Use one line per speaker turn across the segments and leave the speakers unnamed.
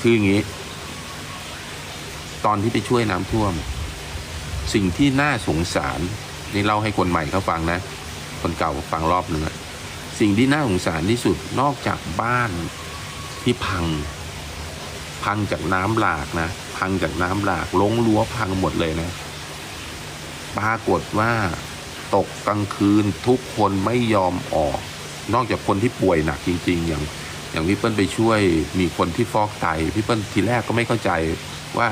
คืออย่างนี้ ตอนที่ไปช่วยน้ำท่วม สิ่งที่น่าสงสารนี่เล่าให้คนใหม่เขาฟังนะ คนเก่าฟังรอบหนึ่งสิ่งที่น่าสงสารที่สุดนอกจากบ้านที่พัง พังจากน้ำหลากนะ พังจากน้ำหลากลงรั้วพังหมดเลยนะปรากฏว่าตกกลางคืนทุกคนไม่ยอมออก นอกจากคนที่ป่วยหนักจริง ๆ อย่าง อย่างพี่เปิ้ลไปช่วยมีคนที่ฟอกไตพี่เปิ้ลทีแรกก็ไม่เข้าใจว่า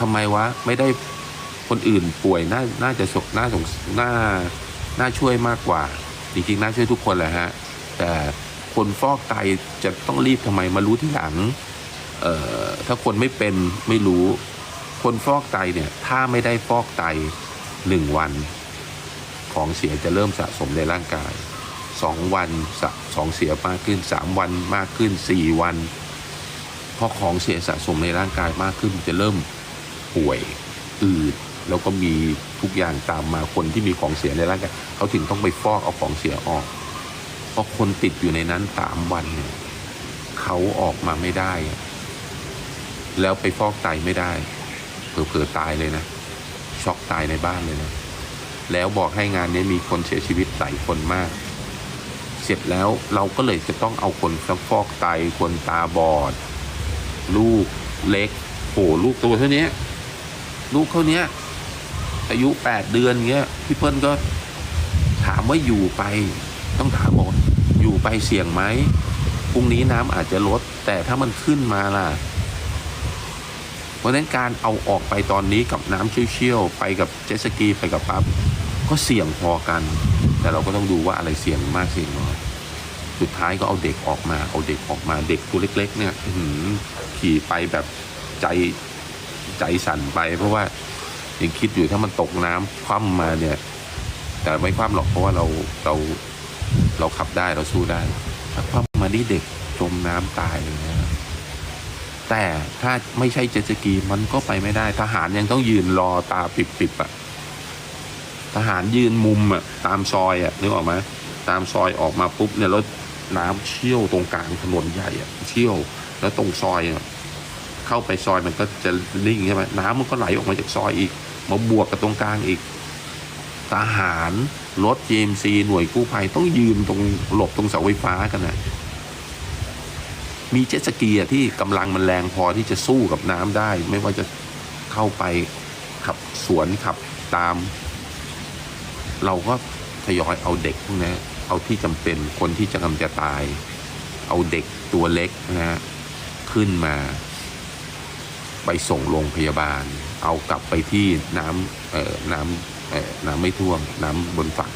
ทำไมวะไม่ได้คนอื่นป่วยน่าน่าจะสกน่าสงน่าน่าช่วยมากกว่า จริงๆน่าช่วยทุกคนแหละฮะ แต่คนฟอกไตจะต้องรีบทำไมมารู้ที่หลังเอ่อถ้าคนไม่เป็นไม่รู้ คนฟอกไตเนี่ยถ้าไม่ได้ฟอกไตหนึ่งวัน ของเสียจะเริ่มสะสมในร่างกาย สองวันสองเสียมากขึ้นสามวันมากขึ้นสี่วันพอของเสียสะสมในร่างกายมากขึ้นจะเริ่มป่วยอืดแล้วก็มีทุกอย่างตามมาคนที่มีของเสียในร่างกายเขาถึงต้องไปฟอกเอาของเสียออก เพราะคนติดอยู่ในนั้นสามวันเนี่ยเขาออกมาไม่ได้ แล้วไปฟอกไตไม่ได้เผลอๆตายเลยนะ ช็อกตายในบ้านเลยนะ แล้วบอกให้งานนี้มีคนเสียชีวิตหลายคนมาก เสร็จแล้วเราก็เลยจะต้องเอาคนทั้งฟอกไตคนตาบอด ลูกเล็กโหลูกตัวเท่านี้ ลูกเท่านี้อายุแปดเดือนเงี้ยพี่เปิ้ลก็ถามว่าอยู่ไป ต้องถามบอกอยู่ไปเสี่ยงไหมพรุ่งนี้น้ำอาจจะลด แต่ถ้ามันขึ้นมาล่ะ เพราะฉะนั้นการเอาออกไปตอนนี้กับน้ำเชี่ยวๆไปกับเจ็ตสกีไปกับปั๊บก็เสี่ยงพอกัน แต่เราก็ต้องดูว่าอะไรเสี่ยงมากเสี่ยงน้อย สุดท้ายก็เอาเด็กออกมา เอาเด็กออกมาเด็กตัวเล็ก ๆ เนี่ยหืขี่ไปแบบใจใจสั่นไป เพราะว่ายังคิดอยู่ถ้ามันตกน้ำคว่ำมาเนี่ย แต่ไม่คว่ำหรอกเพราะว่าเราเราเราขับได้เราสู้ได้ถ้าคว่ำมานี่เด็กจมน้ำตายเลยนะแต่ถ้าไม่ใช่เจ็ตสกีมันก็ไปไม่ได้ทหารยังต้องยืนรอตาปิบๆอะทหารยืนมุมอะตามซอยอะนึกออกไหมตามซอยออกมาปุ๊บเนี่ยแล้ว น้ำเชี่ยวตรงกลางถนนใหญ่อะเชี่ยว แล้วตรงซอยอะเข้าไปซอยมันก็จะนิ่งใช่ไหมน้ำมันก็ไหลออกมาจากซอยอีก มาบวกกับตรงกลางอีกทหารรถ GMC หน่วยกู้ภัยต้องยืนตรงหลบตรงเสาไฟฟ้ากันนะมีเจ็ตสกีอะที่กำลังมันแรงพอที่จะสู้กับน้ำได้ ไม่ว่าจะเข้าไปขับสวนขับตาม เราก็ทยอยเอาเด็กพวกนี้ เอาที่จำเป็นคนที่จะกำลังจะตาย เอาเด็กตัวเล็กนะฮะขึ้นมา ไปส่งโรงพยาบาล เอากลับไปที่น้ำเอ่อน้ำเอ่อน้ำไม่ท่วม น้ำบนฝั่ง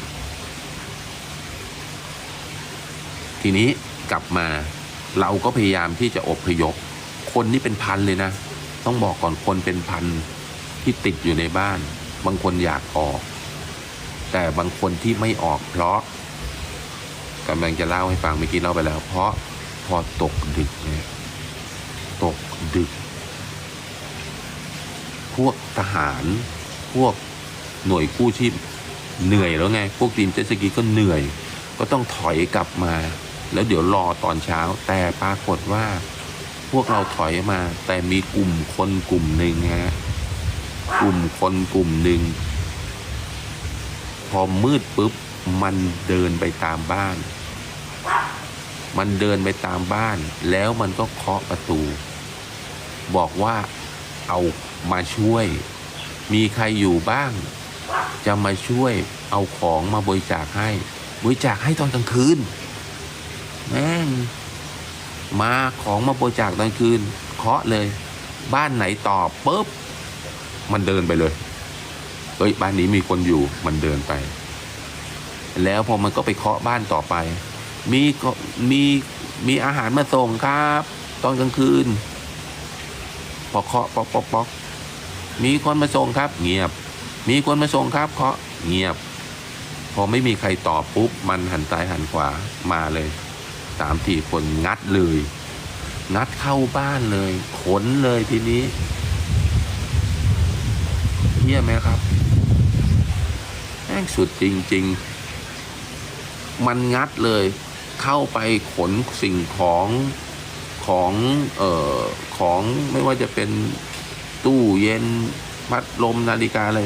ทีนี้กลับมาเราก็พยายามที่จะอบพยพคนนี่เป็นพันเลยนะ ต้องบอกก่อนคนเป็นพันที่ติดอยู่ในบ้าน บางคนอยากออก แต่บางคนที่ไม่ออกเพราะ กำลังจะเล่าให้ฟังเมื่อกี้เล่าไปแล้ว เพราะพอตกดึกเนี่ยตกดึก พวกทหารพวกหน่วยกู้ชีพเหนื่อยแล้วไง พวกทีมเจสกีก็เหนื่อย ก็ต้องถอยกลับมา แล้วเดี๋ยวรอตอนเช้า แต่ปรากฏว่า พวกเราถอยมา แต่มีกลุ่มคนกลุ่มหนึ่งฮะกลุ่มคนกลุ่มหนึ่งพอมืดปุ๊บ มันเดินไปตามบ้าน มันเดินไปตามบ้าน แล้วมันก็เคาะประตู บอกว่าเอามาช่วย มีใครอยู่บ้าง จะมาช่วยเอาของมาบริจาคให้ บริจาคให้ตอนกลางคืนแม่งมาของมาบริจาคตอนกลางคืนเคาะเลย บ้านไหนตอบปุ๊บมันเดินไปเลยเฮ้ยบ้านนี้มีคนอยู่มันเดินไป แล้วพอมันก็ไปเคาะบ้านต่อไป มีมีมีอาหารมาส่งครับ ตอนกลางคืนพอกเคาะปอกปอกปอกมีคนมาส่งครับ เงียบ มีคนมาส่งครับ เคาะเงียบ พอไม่มีใครตอบปุ๊บ มันหันซ้ายหันขวามาเลยสามสี่คนงัดเลย งัดเข้าบ้านเลย ขนเลยทีนี้เฮี้ยไหมครับแม่งสุดจริง ๆ มันงัดเลย เข้าไปขนสิ่งของของเอ่อของไม่ว่าจะเป็นตู้เย็นพัดลมนาฬิกาอะไร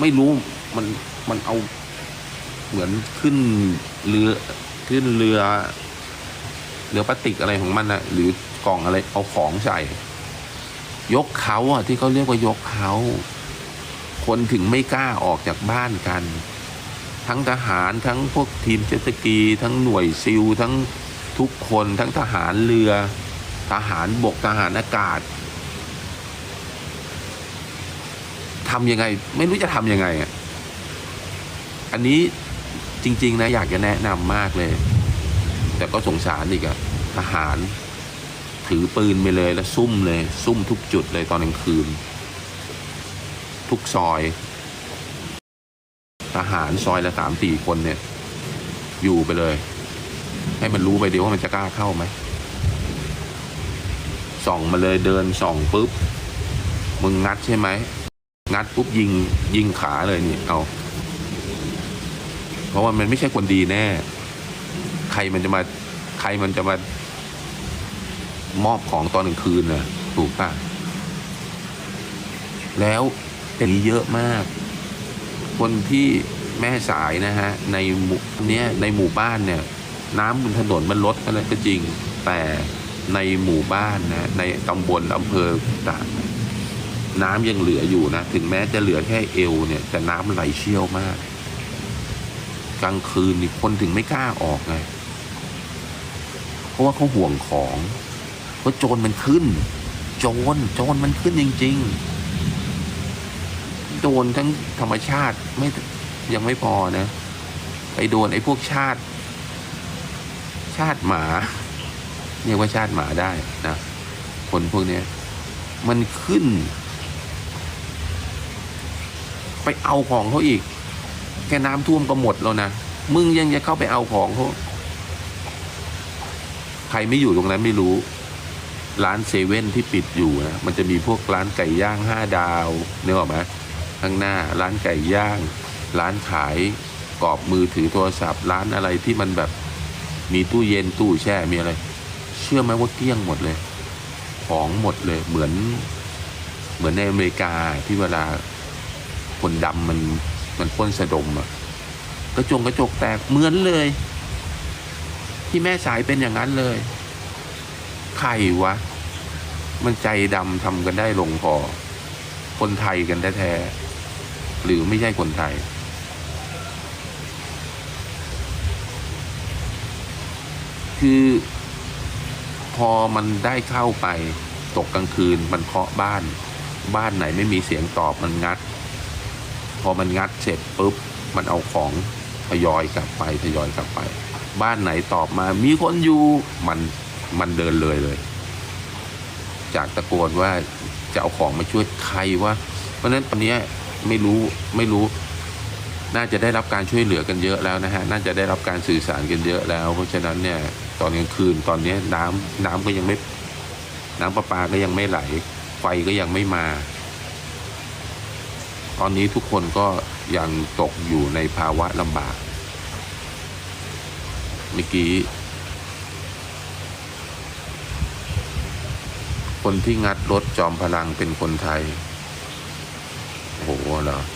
ไม่รู้มันมันเอาเหมือนขึ้นเรือขึ้นเรือเรือพลาสติกอะไรของมันนะหรือกล่องอะไรเอาของใส่ ยกเขาอะที่เขาเรียกว่ายกเขาคนถึงไม่กล้าออกจากบ้านกัน ทั้งทหารทั้งพวกทีมเจ็ตสกี ทั้งหน่วยซิลทั้งทุกคนทั้งทหารเรือ ทหารบกทหารอากาศทำยังไง ไม่รู้จะทำยังไงอะอันนี้จริง ๆ นะ อยากจะแนะนำมากเลย แต่ก็สงสารอีกอะทหาร ถือปืนไปเลยแล้วซุ่มเลย ซุ่มทุกจุดเลยตอนกลางคืน ทุกซอย ทหารซอยละสามสี่คนเนี่ย อยู่ไปเลย ให้มันรู้ไปเดียวว่ามันจะกล้าเข้าไหมส่องมาเลยเดินส่องปุ๊บมึงงัดใช่ไหมงัดปุ๊บยิงยิงขาเลยนี่เอา เพราะว่ามันไม่ใช่คนดีแน่ ใครมันจะมา ใครมันจะมามอบของตอนกลางคืนน่ะ ถูกป่ะ แล้วเป็นเยอะมาก คนที่แม่สายนะฮะในหมู่เนี้ยในหมู่บ้านเนี่ยน้ำบนถนนมันลดอะไรก็จริง แต่ในหมู่บ้านนะในตำบลอำเภอต่างน้ำยังเหลืออยู่นะ ถึงแม้จะเหลือแค่เอวเนี่ยแต่น้ำไหลเชี่ยวมาก กลางคืนนี่คนถึงไม่กล้าออกไงเพราะว่าเขาห่วงของเพราะโจรมันขึ้น โจรโจรมันขึ้นจริง ๆ โดนทั้งธรรมชาติไม่ยังไม่พอนะไปโดนไอ้พวกชาติ ชาติหมาเรียกว่าชาติหมาได้นะคนพวกเนี้ยมันขึ้น ไปเอาของเขาอีก แค่น้ำท่วมก็หมดแล้วนะมึงยังจะเข้าไปเอาของเขาใครไม่อยู่ตรงนั้นไม่รู้ ร้านเซเว่นที่ปิดอยู่นะมันจะมีพวกร้านไก่ย่างห้าดาวนึกออกไหม ข้างหน้า ร้านไก่ย่าง ร้านขายกรอบมือถือโทรศัพท์ ร้านอะไรที่มันแบบมีตู้เย็นตู้แช่มีอะไร เชื่อไหมว่าเกลี้ยงหมดเลย ของหมดเลยเหมือน เหมือนในอเมริกาที่เวลาคนดำมันมันพ่นสะดมอะกระจงกระจกแตกเหมือนเลย ที่แม่สายเป็นอย่างนั้นเลยใครวะ มันใจดำทำกันได้ลงพอคนไทยกันแท้ๆ หรือไม่ใช่คนไทย คือพอมันได้เข้าไปตกกลางคืนมันเคาะบ้าน บ้านไหนไม่มีเสียงตอบมันงัด พอมันงัดเสร็จปุ๊บ มันเอาของทยอยกลับไปทยอยกลับไป บ้านไหนตอบมามีคนอยู่มันมันเดินเลยเลย จากตะโกนว่าจะเอาของมาช่วยใครวะเพราะนั้นตอนนี้ ไม่รู้ไม่รู้ น่าจะได้รับการช่วยเหลือกันเยอะแล้วนะฮะน่าจะได้รับการสื่อสารกันเยอะแล้ว เพราะฉะนั้นเนี่ยตอนกลางคืนตอนนี้น้ำน้ำก็ยังไม่น้ำประปาก็ยังไม่ไหล ไฟก็ยังไม่มา ตอนนี้ทุกคนก็ยังตกอยู่ในภาวะลำบากเมื่อกี้ คนที่งัดรถจอมพลังเป็นคนไทย No.